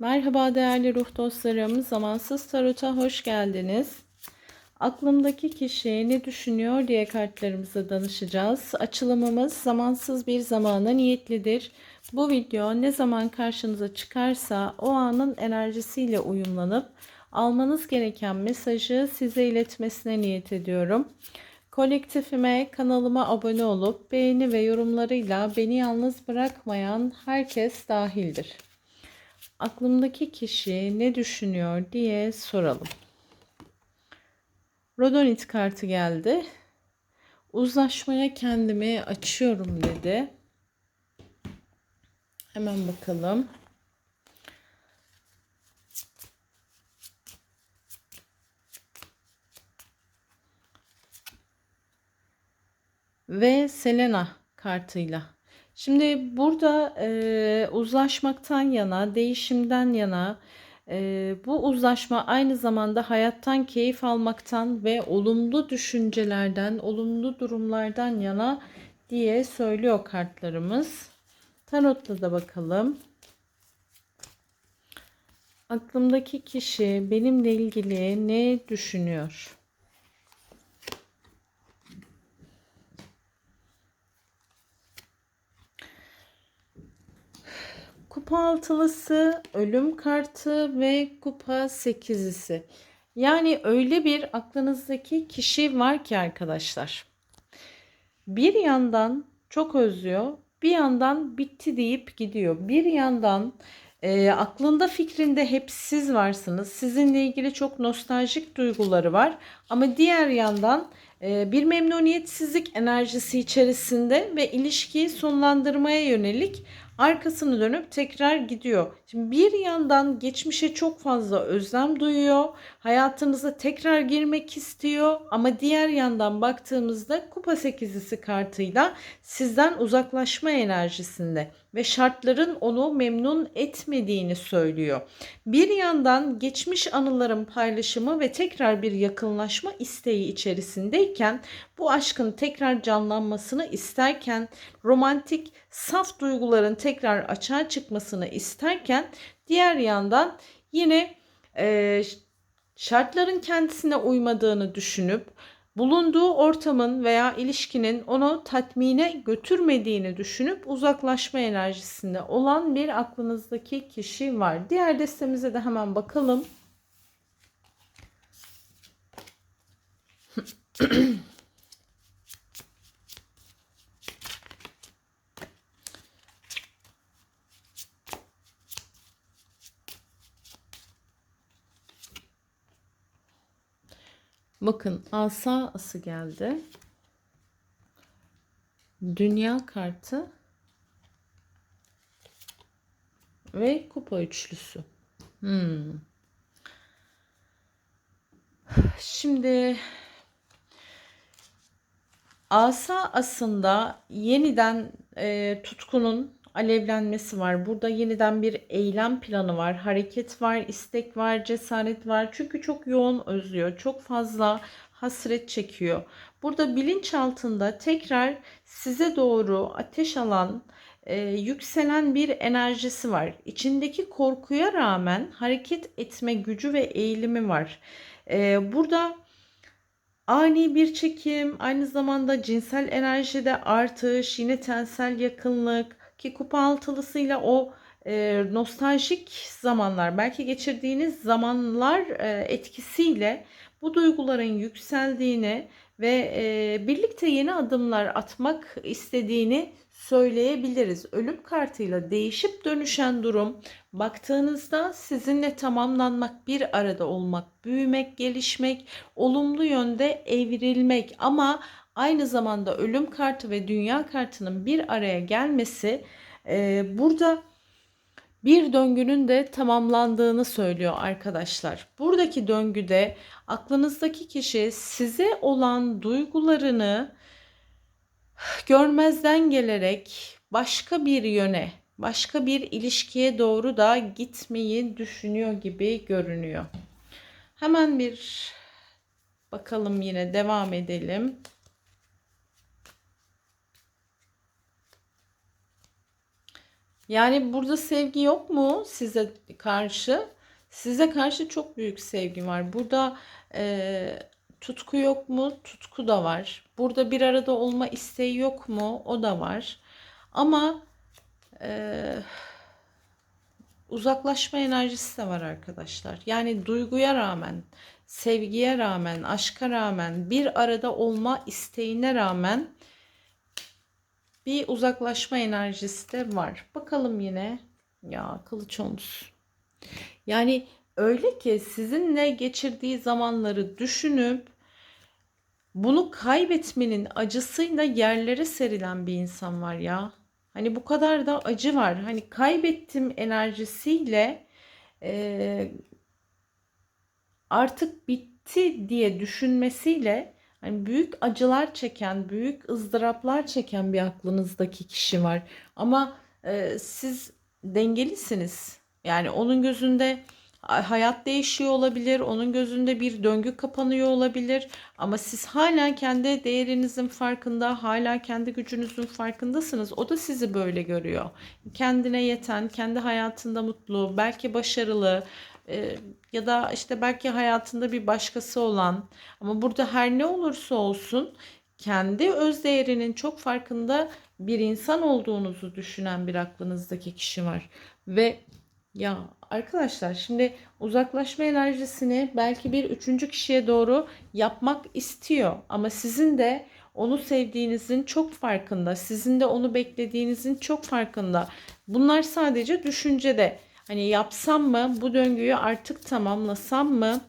Merhaba değerli ruh dostlarım. Zamansız Tarot'a hoş geldiniz. Aklımdaki kişi ne düşünüyor diye kartlarımıza danışacağız. Açılımımız zamansız bir zamana niyetlidir. Bu video ne zaman karşınıza çıkarsa o anın enerjisiyle uyumlanıp almanız gereken mesajı size iletmesine niyet ediyorum. Kolektifime, kanalıma abone olup beğeni ve yorumlarıyla beni yalnız bırakmayan herkes dahildir aklımdaki kişi ne düşünüyor diye soralım. Rodonit kartı geldi. Uzlaşmaya kendimi açıyorum dedi. Hemen bakalım. Ve Selena kartıyla Şimdi burada e, uzlaşmaktan yana, değişimden yana, e, bu uzlaşma aynı zamanda hayattan keyif almaktan ve olumlu düşüncelerden, olumlu durumlardan yana diye söylüyor kartlarımız. Tarot'la da bakalım. Aklımdaki kişi benimle ilgili ne düşünüyor? Kupa altılısı, ölüm kartı ve kupa sekizisi. Yani öyle bir aklınızdaki kişi var ki arkadaşlar. Bir yandan çok özlüyor, bir yandan bitti deyip gidiyor. Bir yandan e, aklında fikrinde hep siz varsınız. Sizinle ilgili çok nostaljik duyguları var. Ama diğer yandan e, bir memnuniyetsizlik enerjisi içerisinde ve ilişkiyi sonlandırmaya yönelik arkasını dönüp tekrar gidiyor. Şimdi bir yandan geçmişe çok fazla özlem duyuyor. Hayatınıza tekrar girmek istiyor ama diğer yandan baktığımızda kupa sekizisi kartıyla sizden uzaklaşma enerjisinde ve şartların onu memnun etmediğini söylüyor. Bir yandan geçmiş anıların paylaşımı ve tekrar bir yakınlaşma isteği içerisindeyken bu aşkın tekrar canlanmasını isterken romantik saf duyguların tekrar açığa çıkmasını isterken diğer yandan yine e, şartların kendisine uymadığını düşünüp bulunduğu ortamın veya ilişkinin onu tatmine götürmediğini düşünüp uzaklaşma enerjisinde olan bir aklınızdaki kişi var. Diğer destemize de hemen bakalım. Bakın asa ası geldi. Dünya kartı ve kupa üçlüsü. Hmm. Şimdi asa aslında yeniden e, tutkunun alevlenmesi var. Burada yeniden bir eylem planı var. Hareket var, istek var, cesaret var. Çünkü çok yoğun özlüyor. Çok fazla hasret çekiyor. Burada bilinç altında tekrar size doğru ateş alan, e, yükselen bir enerjisi var. İçindeki korkuya rağmen hareket etme gücü ve eğilimi var. E, burada ani bir çekim, aynı zamanda cinsel enerjide artış, yine tensel yakınlık, ki kupa altılısıyla o e, nostaljik zamanlar belki geçirdiğiniz zamanlar e, etkisiyle bu duyguların yükseldiğini ve e, birlikte yeni adımlar atmak istediğini söyleyebiliriz. Ölüm kartıyla değişip dönüşen durum baktığınızda sizinle tamamlanmak, bir arada olmak, büyümek, gelişmek, olumlu yönde evrilmek ama aynı zamanda ölüm kartı ve dünya kartının bir araya gelmesi e, burada bir döngünün de tamamlandığını söylüyor arkadaşlar. Buradaki döngüde aklınızdaki kişi size olan duygularını görmezden gelerek başka bir yöne, başka bir ilişkiye doğru da gitmeyi düşünüyor gibi görünüyor. Hemen bir bakalım yine devam edelim. Yani burada sevgi yok mu size karşı? Size karşı çok büyük sevgi var. Burada e, tutku yok mu? Tutku da var. Burada bir arada olma isteği yok mu? O da var. Ama e, uzaklaşma enerjisi de var arkadaşlar. Yani duyguya rağmen, sevgiye rağmen, aşka rağmen, bir arada olma isteğine rağmen bir uzaklaşma enerjisi de var. Bakalım yine. Ya kılıç omuz. Yani öyle ki sizinle geçirdiği zamanları düşünüp bunu kaybetmenin acısıyla yerlere serilen bir insan var ya. Hani bu kadar da acı var. Hani kaybettim enerjisiyle e, artık bitti diye düşünmesiyle hani büyük acılar çeken, büyük ızdıraplar çeken bir aklınızdaki kişi var. Ama e, siz dengelisiniz. Yani onun gözünde hayat değişiyor olabilir. Onun gözünde bir döngü kapanıyor olabilir. Ama siz hala kendi değerinizin farkında, hala kendi gücünüzün farkındasınız. O da sizi böyle görüyor. Kendine yeten, kendi hayatında mutlu, belki başarılı e, ya da işte belki hayatında bir başkası olan ama burada her ne olursa olsun kendi öz değerinin çok farkında bir insan olduğunuzu düşünen bir aklınızdaki kişi var ve ya arkadaşlar şimdi uzaklaşma enerjisini belki bir üçüncü kişiye doğru yapmak istiyor ama sizin de onu sevdiğinizin çok farkında, sizin de onu beklediğinizin çok farkında. Bunlar sadece düşüncede. Hani yapsam mı, bu döngüyü artık tamamlasam mı,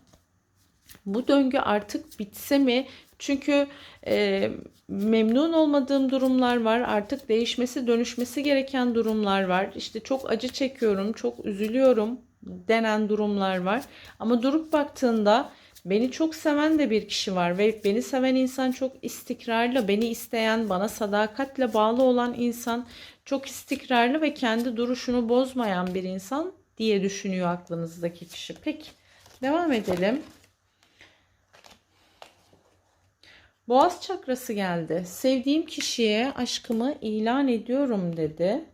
bu döngü artık bitse mi? Çünkü e, memnun olmadığım durumlar var. Artık değişmesi, dönüşmesi gereken durumlar var. İşte çok acı çekiyorum, çok üzülüyorum denen durumlar var. Ama durup baktığında beni çok seven de bir kişi var ve beni seven insan çok istikrarlı, beni isteyen, bana sadakatle bağlı olan insan çok istikrarlı ve kendi duruşunu bozmayan bir insan diye düşünüyor aklınızdaki kişi. Peki devam edelim. Boğaz çakrası geldi. Sevdiğim kişiye aşkımı ilan ediyorum dedi.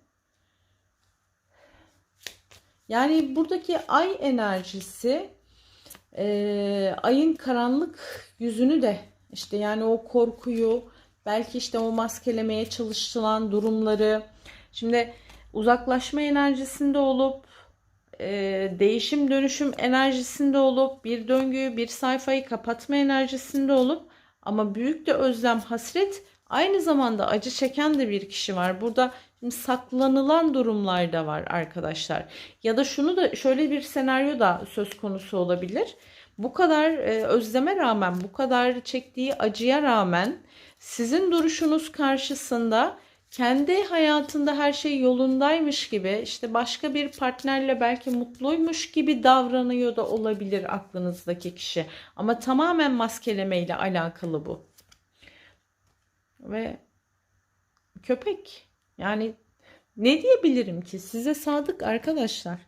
Yani buradaki ay enerjisi e, ayın karanlık yüzünü de işte yani o korkuyu belki işte o maskelemeye çalışılan durumları şimdi uzaklaşma enerjisinde olup e, değişim dönüşüm enerjisinde olup bir döngüyü bir sayfayı kapatma enerjisinde olup ama büyük de özlem, hasret aynı zamanda acı çeken de bir kişi var. Burada şimdi saklanılan durumlar da var arkadaşlar. Ya da şunu da şöyle bir senaryo da söz konusu olabilir. Bu kadar e, özleme rağmen, bu kadar çektiği acıya rağmen sizin duruşunuz karşısında kendi hayatında her şey yolundaymış gibi işte başka bir partnerle belki mutluymuş gibi davranıyor da olabilir aklınızdaki kişi. Ama tamamen maskeleme ile alakalı bu. Ve köpek. Yani ne diyebilirim ki? Size sadık arkadaşlar.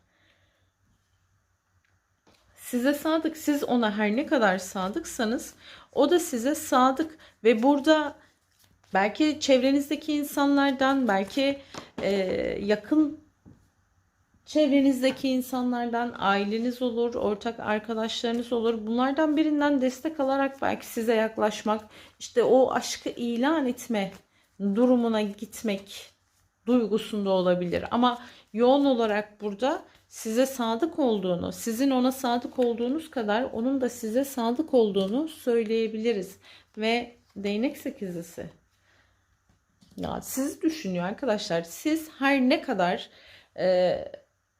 Size sadık. Siz ona her ne kadar sadıksanız o da size sadık. Ve burada Belki çevrenizdeki insanlardan, belki e, yakın çevrenizdeki insanlardan, aileniz olur, ortak arkadaşlarınız olur. Bunlardan birinden destek alarak belki size yaklaşmak, işte o aşkı ilan etme durumuna gitmek duygusunda olabilir. Ama yoğun olarak burada size sadık olduğunu, sizin ona sadık olduğunuz kadar onun da size sadık olduğunu söyleyebiliriz. Ve değnek sekizlisi ya siz düşünüyor arkadaşlar. Siz her ne kadar e,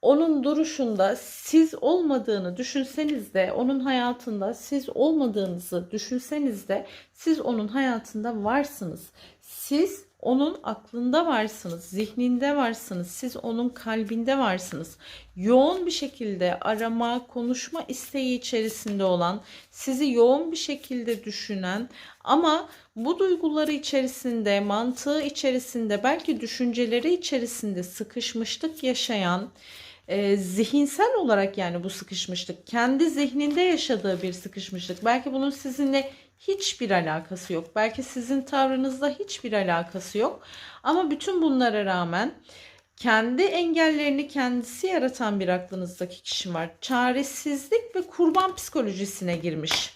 onun duruşunda siz olmadığını düşünseniz de onun hayatında siz olmadığınızı düşünseniz de siz onun hayatında varsınız. Siz onun aklında varsınız, zihninde varsınız, siz onun kalbinde varsınız. Yoğun bir şekilde arama, konuşma isteği içerisinde olan, sizi yoğun bir şekilde düşünen ama bu duyguları içerisinde, mantığı içerisinde, belki düşünceleri içerisinde sıkışmışlık yaşayan, e, zihinsel olarak yani bu sıkışmışlık, kendi zihninde yaşadığı bir sıkışmışlık. Belki bunun sizinle hiçbir alakası yok. Belki sizin tavrınızda hiçbir alakası yok. Ama bütün bunlara rağmen kendi engellerini kendisi yaratan bir aklınızdaki kişi var. Çaresizlik ve kurban psikolojisine girmiş.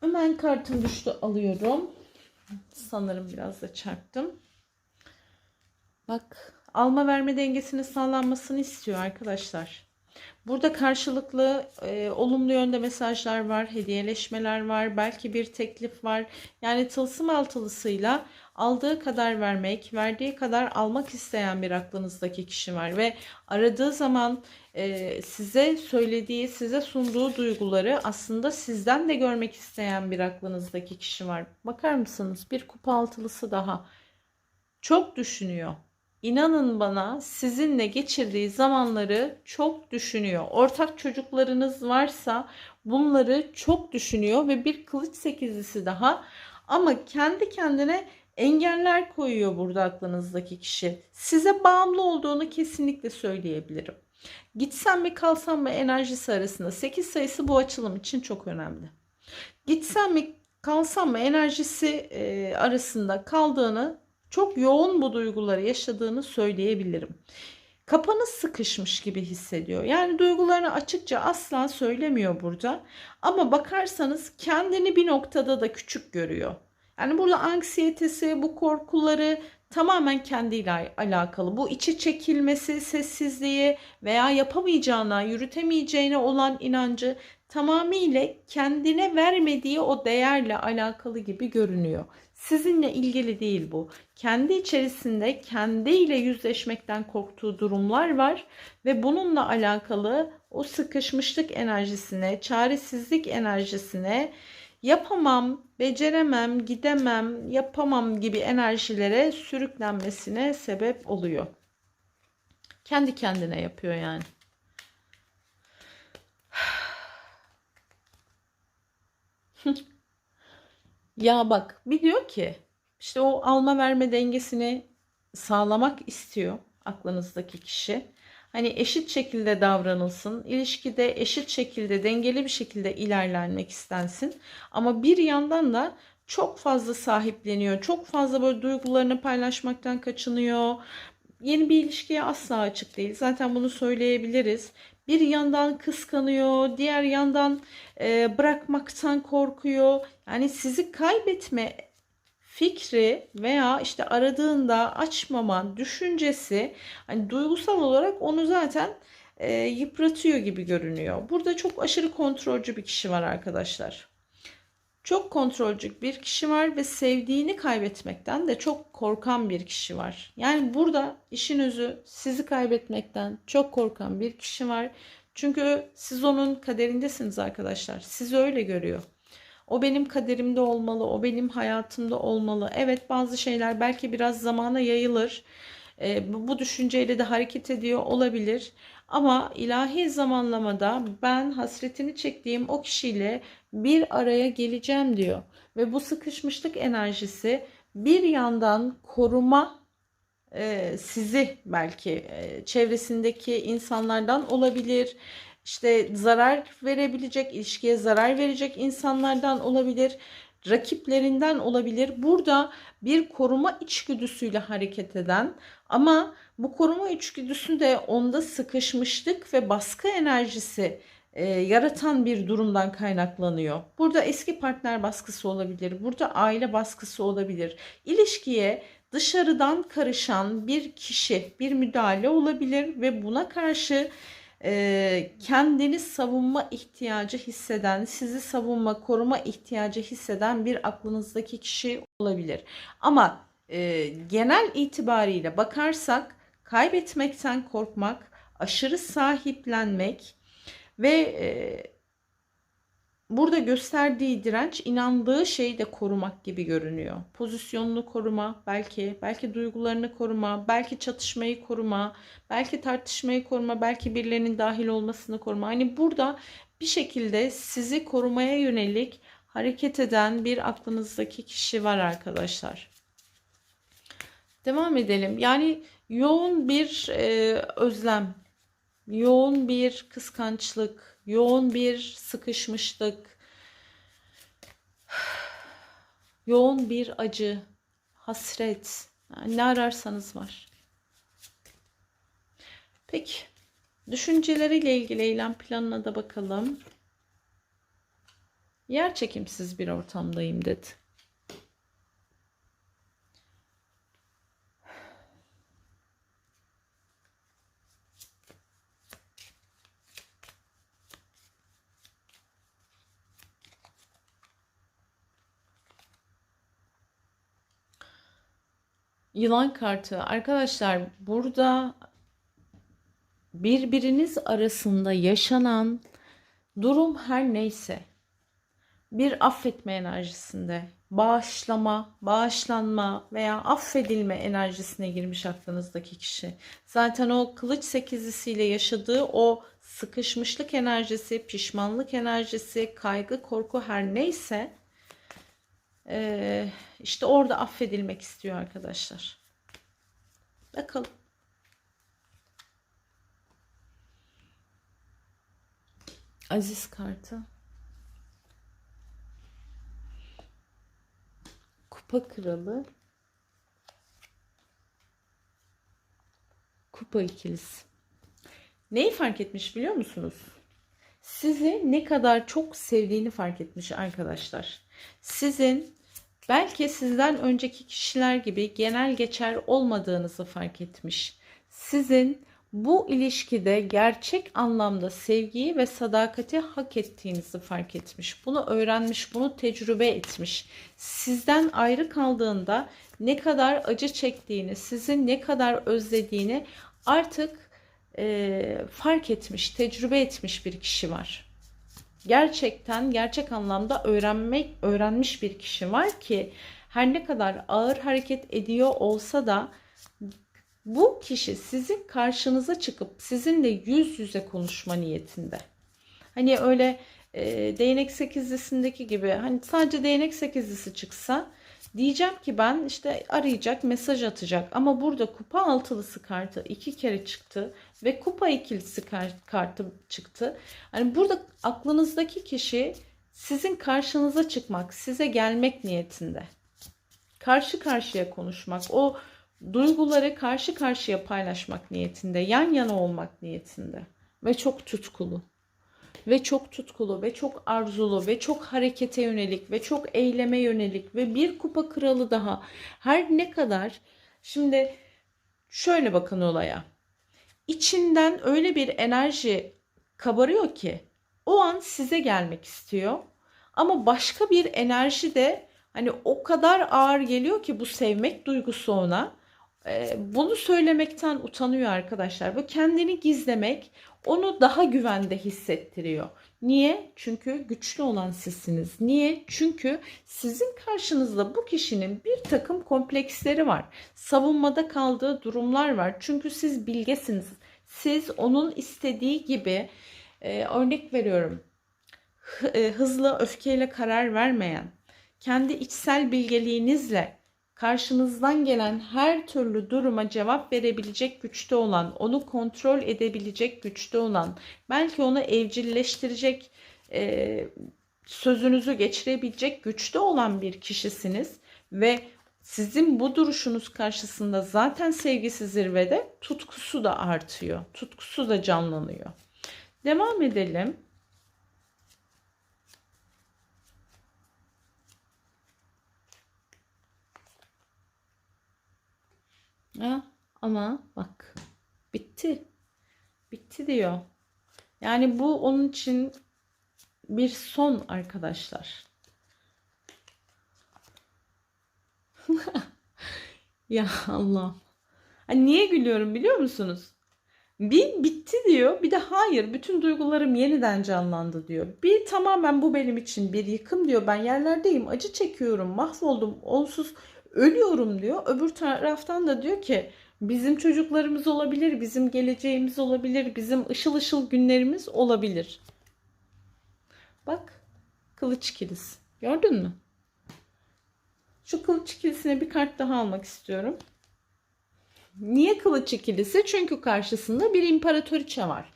Hemen kartım düştü alıyorum. Sanırım biraz da çarptım. Bak alma verme dengesinin sağlanmasını istiyor arkadaşlar. Burada karşılıklı e, olumlu yönde mesajlar var, hediyeleşmeler var, belki bir teklif var. Yani tılsım altılısıyla aldığı kadar vermek, verdiği kadar almak isteyen bir aklınızdaki kişi var ve aradığı zaman e, size söylediği, size sunduğu duyguları aslında sizden de görmek isteyen bir aklınızdaki kişi var. Bakar mısınız? Bir kupa altılısı daha. Çok düşünüyor. İnanın bana sizinle geçirdiği zamanları çok düşünüyor. Ortak çocuklarınız varsa bunları çok düşünüyor ve bir kılıç sekizlisi daha ama kendi kendine engeller koyuyor burada aklınızdaki kişi. Size bağımlı olduğunu kesinlikle söyleyebilirim. Gitsem mi kalsam mı enerjisi arasında 8 sayısı bu açılım için çok önemli. Gitsem mi kalsam mı enerjisi arasında kaldığını çok yoğun bu duyguları yaşadığını söyleyebilirim. Kapanız sıkışmış gibi hissediyor. Yani duygularını açıkça asla söylemiyor burada. Ama bakarsanız kendini bir noktada da küçük görüyor. Yani burada anksiyetesi, bu korkuları tamamen kendiyle alakalı. Bu içi çekilmesi, sessizliği veya yapamayacağına, yürütemeyeceğine olan inancı tamamıyla kendine vermediği o değerle alakalı gibi görünüyor. Sizinle ilgili değil bu. Kendi içerisinde kendiyle yüzleşmekten korktuğu durumlar var ve bununla alakalı o sıkışmışlık enerjisine, çaresizlik enerjisine yapamam, beceremem, gidemem, yapamam gibi enerjilere sürüklenmesine sebep oluyor. Kendi kendine yapıyor yani. Ya bak bir diyor ki işte o alma verme dengesini sağlamak istiyor aklınızdaki kişi. Hani eşit şekilde davranılsın, ilişkide eşit şekilde dengeli bir şekilde ilerlenmek istensin. Ama bir yandan da çok fazla sahipleniyor, çok fazla böyle duygularını paylaşmaktan kaçınıyor. Yeni bir ilişkiye asla açık değil. Zaten bunu söyleyebiliriz bir yandan kıskanıyor, diğer yandan e, bırakmaktan korkuyor. Yani sizi kaybetme fikri veya işte aradığında açmama düşüncesi hani duygusal olarak onu zaten e, yıpratıyor gibi görünüyor. Burada çok aşırı kontrolcü bir kişi var arkadaşlar. Çok kontrolcü bir kişi var ve sevdiğini kaybetmekten de çok korkan bir kişi var. Yani burada işin özü sizi kaybetmekten çok korkan bir kişi var. Çünkü siz onun kaderindesiniz arkadaşlar. Sizi öyle görüyor. O benim kaderimde olmalı, o benim hayatımda olmalı. Evet bazı şeyler belki biraz zamana yayılır. E, bu düşünceyle de hareket ediyor olabilir. Ama ilahi zamanlamada ben hasretini çektiğim o kişiyle bir araya geleceğim diyor. Ve bu sıkışmışlık enerjisi bir yandan koruma e, sizi belki e, çevresindeki insanlardan olabilir. İşte zarar verebilecek, ilişkiye zarar verecek insanlardan olabilir rakiplerinden olabilir. Burada bir koruma içgüdüsüyle hareket eden ama bu koruma içgüdüsü de onda sıkışmışlık ve baskı enerjisi e, yaratan bir durumdan kaynaklanıyor. Burada eski partner baskısı olabilir. Burada aile baskısı olabilir. İlişkiye dışarıdan karışan bir kişi, bir müdahale olabilir ve buna karşı e, kendini savunma ihtiyacı hisseden, sizi savunma, koruma ihtiyacı hisseden bir aklınızdaki kişi olabilir. Ama e, genel itibariyle bakarsak kaybetmekten korkmak, aşırı sahiplenmek ve e, burada gösterdiği direnç inandığı şeyi de korumak gibi görünüyor. Pozisyonunu koruma, belki belki duygularını koruma, belki çatışmayı koruma, belki tartışmayı koruma, belki birilerinin dahil olmasını koruma. Hani burada bir şekilde sizi korumaya yönelik hareket eden bir aklınızdaki kişi var arkadaşlar. Devam edelim. Yani yoğun bir e, özlem, yoğun bir kıskançlık, yoğun bir sıkışmışlık, yoğun bir acı, hasret, yani ne ararsanız var. Peki. Düşünceleriyle ilgili eylem planına da bakalım. Yer çekimsiz bir ortamdayım dedi. Yılan kartı. Arkadaşlar burada birbiriniz arasında yaşanan durum her neyse bir affetme enerjisinde bağışlama, bağışlanma veya affedilme enerjisine girmiş aklınızdaki kişi. Zaten o kılıç sekizlisiyle yaşadığı o sıkışmışlık enerjisi, pişmanlık enerjisi, kaygı, korku her neyse eee, işte orada affedilmek istiyor arkadaşlar. Bakalım. Aziz kartı. Kupa kralı. Kupa ikilisi. Neyi fark etmiş biliyor musunuz? Sizi ne kadar çok sevdiğini fark etmiş arkadaşlar. Sizin belki sizden önceki kişiler gibi genel geçer olmadığınızı fark etmiş. Sizin bu ilişkide gerçek anlamda sevgiyi ve sadakati hak ettiğinizi fark etmiş. Bunu öğrenmiş, bunu tecrübe etmiş. Sizden ayrı kaldığında ne kadar acı çektiğini, sizi ne kadar özlediğini artık e, fark etmiş, tecrübe etmiş bir kişi var. Gerçekten gerçek anlamda öğrenmek öğrenmiş bir kişi var ki her ne kadar ağır hareket ediyor olsa da bu kişi sizin karşınıza çıkıp sizinle yüz yüze konuşma niyetinde. Hani öyle e, değnek sekizlisindeki gibi hani sadece değnek sekizlisi çıksa diyeceğim ki ben işte arayacak mesaj atacak ama burada kupa altılısı kartı iki kere çıktı ve kupa ikilisi kar- kartı çıktı. Hani burada aklınızdaki kişi sizin karşınıza çıkmak, size gelmek niyetinde. Karşı karşıya konuşmak, o duyguları karşı karşıya paylaşmak niyetinde, yan yana olmak niyetinde ve çok tutkulu. Ve çok tutkulu ve çok arzulu ve çok harekete yönelik ve çok eyleme yönelik ve bir kupa kralı daha. Her ne kadar şimdi şöyle bakın olaya. İçinden öyle bir enerji kabarıyor ki o an size gelmek istiyor. Ama başka bir enerji de hani o kadar ağır geliyor ki bu sevmek duygusu ona. Ee, bunu söylemekten utanıyor arkadaşlar. Bu kendini gizlemek onu daha güvende hissettiriyor. Niye? Çünkü güçlü olan sizsiniz. Niye? Çünkü sizin karşınızda bu kişinin bir takım kompleksleri var. Savunmada kaldığı durumlar var. Çünkü siz bilgesiniz. Siz onun istediği gibi e, örnek veriyorum. e, hızlı öfkeyle karar vermeyen, kendi içsel bilgeliğinizle karşınızdan gelen her türlü duruma cevap verebilecek güçte olan, onu kontrol edebilecek güçte olan, belki onu evcilleştirecek, e, sözünüzü geçirebilecek güçte olan bir kişisiniz ve sizin bu duruşunuz karşısında zaten sevgisi zirvede, tutkusu da artıyor, tutkusu da canlanıyor. Devam edelim. Ha, ama bak bitti. Bitti diyor. Yani bu onun için bir son arkadaşlar. Ya Allah. Hani niye gülüyorum biliyor musunuz? Bir bitti diyor. Bir de hayır bütün duygularım yeniden canlandı diyor. Bir tamamen bu benim için bir yıkım diyor. Ben yerlerdeyim. Acı çekiyorum. Mahvoldum. Onsuz ölüyorum diyor. Öbür taraftan da diyor ki bizim çocuklarımız olabilir. Bizim geleceğimiz olabilir. Bizim ışıl ışıl günlerimiz olabilir. Bak kılıç kilis. Gördün mü? Şu kılıç ikilisine bir kart daha almak istiyorum. Niye kılıç ikilisi? Çünkü karşısında bir imparatoriçe var.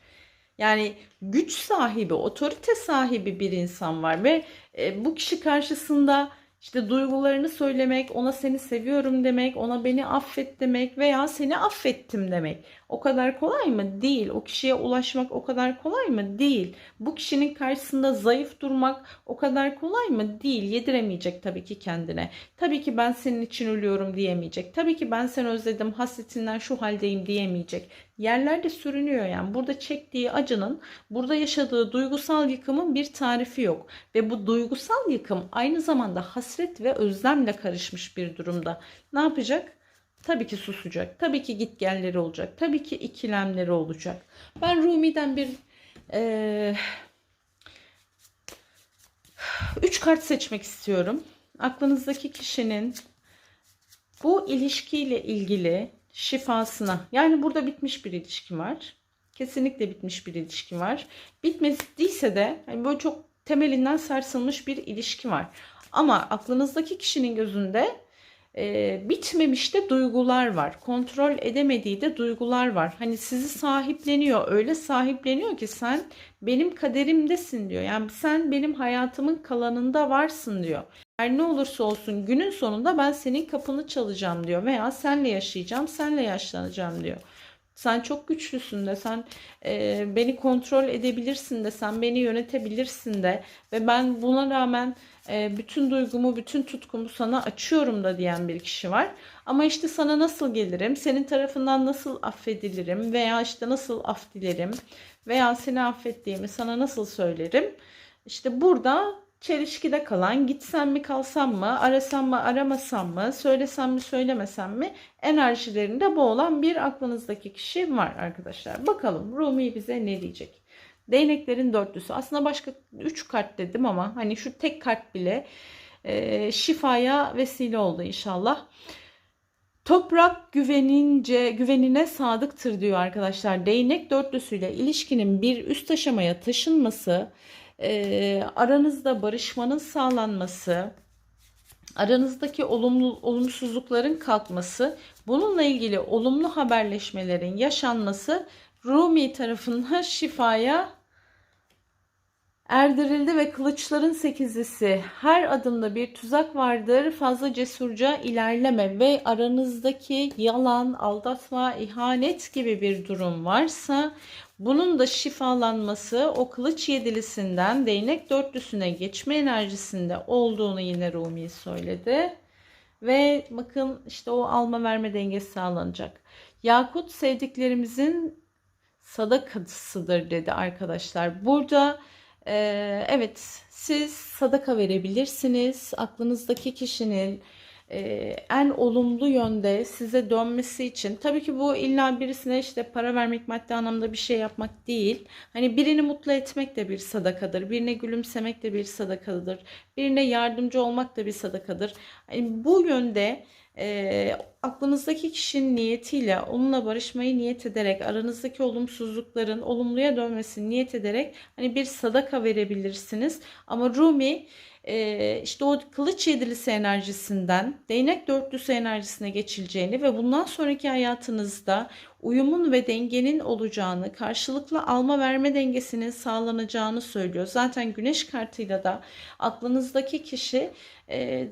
Yani güç sahibi, otorite sahibi bir insan var ve e, bu kişi karşısında İşte duygularını söylemek, ona seni seviyorum demek, ona beni affet demek veya seni affettim demek. O kadar kolay mı? Değil. O kişiye ulaşmak o kadar kolay mı? Değil. Bu kişinin karşısında zayıf durmak o kadar kolay mı? Değil. Yediremeyecek tabii ki kendine. Tabii ki ben senin için ölüyorum diyemeyecek. Tabii ki ben seni özledim, hasretinden şu haldeyim diyemeyecek. Yerlerde sürünüyor yani. Burada çektiği acının, burada yaşadığı duygusal yıkımın bir tarifi yok. Ve bu duygusal yıkım aynı zamanda hasret ve özlemle karışmış bir durumda. Ne yapacak? Tabii ki susacak. Tabii ki gitgelleri olacak. Tabii ki ikilemleri olacak. Ben Rumi'den bir e, üç kart seçmek istiyorum. Aklınızdaki kişinin bu ilişkiyle ilgili şifasına yani burada bitmiş bir ilişki var. Kesinlikle bitmiş bir ilişki var. Bitmediyse de yani böyle çok temelinden sarsılmış bir ilişki var. Ama aklınızdaki kişinin gözünde e, bitmemiş de duygular var. Kontrol edemediği de duygular var. Hani sizi sahipleniyor. Öyle sahipleniyor ki sen benim kaderimdesin diyor. Yani sen benim hayatımın kalanında varsın diyor. Her ne olursa olsun günün sonunda ben senin kapını çalacağım diyor. Veya senle yaşayacağım, senle yaşlanacağım diyor. Sen çok güçlüsün de, sen e, beni kontrol edebilirsin de, sen beni yönetebilirsin de ve ben buna rağmen e, bütün duygumu, bütün tutkumu sana açıyorum da diyen bir kişi var. Ama işte sana nasıl gelirim, senin tarafından nasıl affedilirim veya işte nasıl af dilerim veya seni affettiğimi sana nasıl söylerim. İşte burada çelişkide kalan gitsem mi kalsam mı arasam mı aramasam mı söylesem mi söylemesem mi enerjilerinde boğulan bir aklınızdaki kişi var arkadaşlar. Bakalım Rumi bize ne diyecek? Değneklerin dörtlüsü. Aslında başka 3 kart dedim ama hani şu tek kart bile e, şifaya vesile oldu inşallah. Toprak güvenince güvenine sadıktır diyor arkadaşlar. Değnek dörtlüsüyle ilişkinin bir üst aşamaya taşınması, e, aranızda barışmanın sağlanması, aranızdaki olumlu olumsuzlukların kalkması, bununla ilgili olumlu haberleşmelerin yaşanması Rumi tarafından şifaya erdirildi ve kılıçların sekizlisi her adımda bir tuzak vardır fazla cesurca ilerleme ve aranızdaki yalan, aldatma, ihanet gibi bir durum varsa bunun da şifalanması o kılıç yedilisinden değnek dörtlüsüne geçme enerjisinde olduğunu yine Rumi söyledi. Ve bakın işte o alma verme dengesi sağlanacak. Yakut sevdiklerimizin sadakasıdır dedi arkadaşlar. Burada e, evet siz sadaka verebilirsiniz. Aklınızdaki kişinin e, en olumlu yönde size dönmesi için tabii ki bu illa birisine işte para vermek maddi anlamda bir şey yapmak değil. Hani birini mutlu etmek de bir sadakadır. Birine gülümsemek de bir sadakadır. Birine yardımcı olmak da bir sadakadır. Yani bu yönde e, aklınızdaki kişinin niyetiyle onunla barışmayı niyet ederek aranızdaki olumsuzlukların olumluya dönmesini niyet ederek hani bir sadaka verebilirsiniz. Ama Rumi e, işte o kılıç yedilisi enerjisinden değnek dörtlüsü enerjisine geçileceğini ve bundan sonraki hayatınızda uyumun ve dengenin olacağını, karşılıklı alma verme dengesinin sağlanacağını söylüyor. Zaten güneş kartıyla da aklınızdaki kişi e,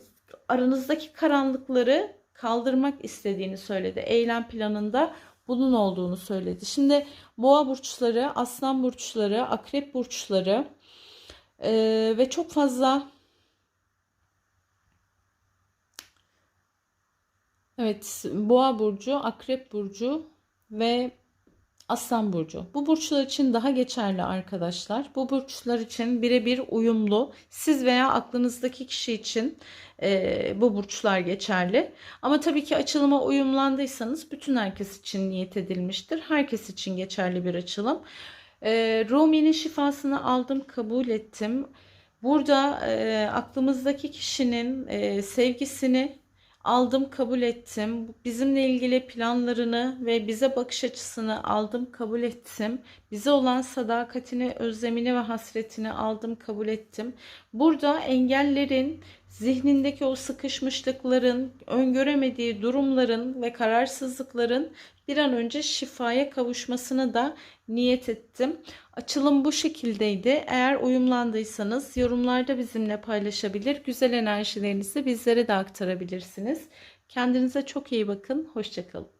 aranızdaki karanlıkları kaldırmak istediğini söyledi. Eylem planında bunun olduğunu söyledi. Şimdi boğa burçları, aslan burçları, akrep burçları e, ve çok fazla Evet, Boğa burcu, Akrep burcu ve Aslan burcu. Bu burçlar için daha geçerli arkadaşlar. Bu burçlar için birebir uyumlu. Siz veya aklınızdaki kişi için e, bu burçlar geçerli. Ama tabii ki açılıma uyumlandıysanız bütün herkes için niyet edilmiştir. Herkes için geçerli bir açılım. E, Rumi'nin şifasını aldım, kabul ettim. Burada e, aklımızdaki kişinin e, sevgisini aldım kabul ettim. Bizimle ilgili planlarını ve bize bakış açısını aldım kabul ettim. Bize olan sadakatini, özlemini ve hasretini aldım kabul ettim. Burada engellerin zihnindeki o sıkışmışlıkların, öngöremediği durumların ve kararsızlıkların bir an önce şifaya kavuşmasını da niyet ettim. Açılım bu şekildeydi. Eğer uyumlandıysanız yorumlarda bizimle paylaşabilir, güzel enerjilerinizi bizlere de aktarabilirsiniz. Kendinize çok iyi bakın. Hoşçakalın.